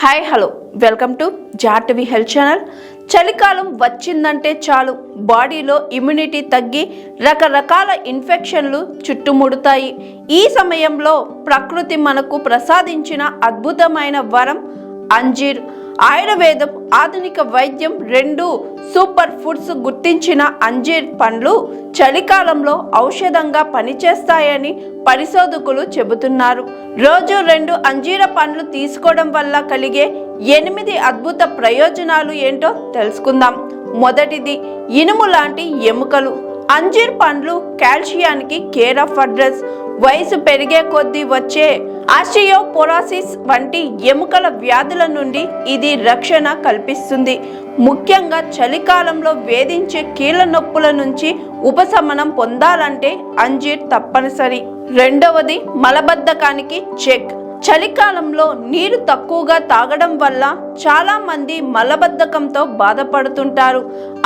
Hi hello welcome to జాటవి health channel చలికాలం వచ్చిందంటే చాలు. బాడీలో ఇమ్యూనిటీ తగ్గి రకరకాల ఇన్ఫెక్షన్లు చుట్టుముడతాయి. ఈ సమయంలో ప్రకృతి మనకు ప్రసాదించిన అద్భుతమైన వరం అంజీర్. ఆయుర్వేదం ఆధునిక వైద్యం రెండు సూపర్ ఫుడ్స్ గుర్తించిన అంజీర్ పండ్లు చలికాలంలో ఔషధంగా పనిచేస్తాయని పరిశోధకులు చెబుతున్నారు. రోజు రెండు అంజీర పండ్లు తీసుకోవడం వల్ల కలిగే ఎనిమిది అద్భుత ప్రయోజనాలు ఏంటో తెలుసుకుందాం. మొదటిది ఇనుము లాంటి ఎముకలు. అంజీర్ పండ్లు కాల్షియానికి కేర్ ఆఫ్ అడ్రస్. వయసు పెరిగే కొద్దీ వచ్చే ఆస్టియోపొరాసిస్ వంటి ఎముకల వ్యాధుల నుండి ఇది రక్షణ కల్పిస్తుంది. ముఖ్యంగా చలికాలంలో వేధించే కీళ్ళ నొప్పుల నుంచి ఉపశమనం పొందాలంటే అంజీర్ తప్పనిసరి. రెండవది మలబద్ధకానికి చెక్. చలికాలంలో నీరు తక్కువగా తాగడం వల్ల చాలా మంది మలబద్ధకంతో బాధపడుతుంటారు.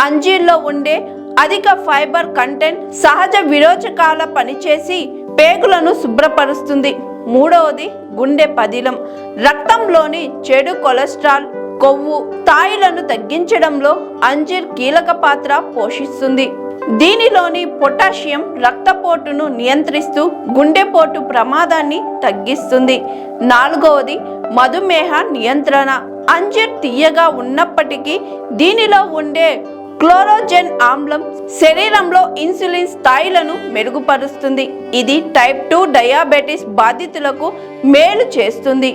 అంజీర్లో ఉండే అధిక ఫైబర్ కంటెంట్ సహజ విరోచకాల పనిచేసి పేగులను శుభ్రపరుస్తుంది. మూడవది గుండె పదిలం. రక్తంలోని చెడు కొలెస్ట్రాల్ కొవ్వు స్థాయిలను తగ్గించడంలో అంజీర్ కీలక పాత్ర పోషిస్తుంది. దీనిలోని పొటాషియం రక్తపోటును నియంత్రిస్తూ గుండెపోటు ప్రమాదాన్ని తగ్గిస్తుంది. నాలుగవది మధుమేహ నియంత్రణ. అంజీర్ తీయగా ఉన్నప్పటికీ దీనిలో ఉండే క్లోరోజెన్ ఆమ్లం శరీరంలో ఇన్సులిన్ స్థాయిలను మెరుగుపరుస్తుంది. ఇది టైప్ టూ డయాబెటీస్ బాధితులకు మేలు చేస్తుంది.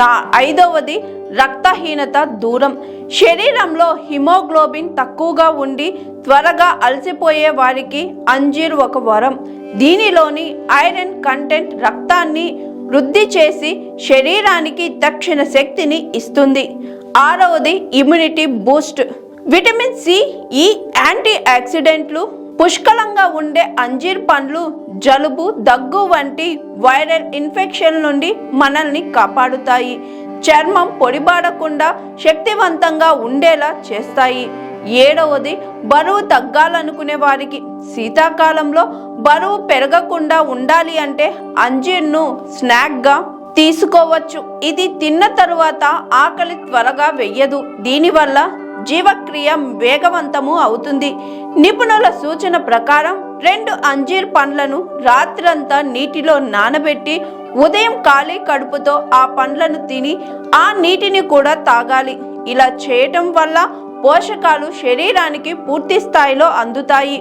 నా ఐదవది రక్తహీనత దూరం. శరీరంలో హిమోగ్లోబిన్ తక్కువగా ఉండి త్వరగా అలసిపోయే వారికి అంజీర్ ఒక వరం. దీనిలోని ఐరన్ కంటెంట్ రక్తాన్ని వృద్ధి చేసి శరీరానికి తక్షణ శక్తిని ఇస్తుంది. ఆరవది ఇమ్యూనిటీ బూస్ట్. విటమిన్ సి ఈ యాంటీ ఆక్సిడెంట్లు పుష్కలంగా ఉండే అంజీర్ పండ్లు జలుబు దగ్గు వంటి వైరల్ ఇన్ఫెక్షన్ నుండి మనల్ని కాపాడుతాయి. చర్మం పొడిబాడకుండా శక్తివంతంగా ఉండేలా చేస్తాయి. ఏడవది బరువు తగ్గాలనుకునే వారికి శీతాకాలంలో బరువు పెరగకుండా ఉండాలి అంటే అంజీర్ను స్నాక్గా తీసుకోవచ్చు. ఇది తిన్న తరువాత ఆకలి త్వరగా వెయ్యదు దీనివల్ల జీవక్రియ వేగవంతము అవుతుంది. నిపుణుల సూచన ప్రకారం రెండు అంజీర్ పండ్లను రాత్రంతా నీటిలో నానబెట్టి ఉదయం ఖాళీ కడుపుతో ఆ పండ్లను తిని ఆ నీటిని కూడా తాగాలి. ఇలా చేయటం వల్ల పోషకాలు శరీరానికి పూర్తి స్థాయిలో అందుతాయి.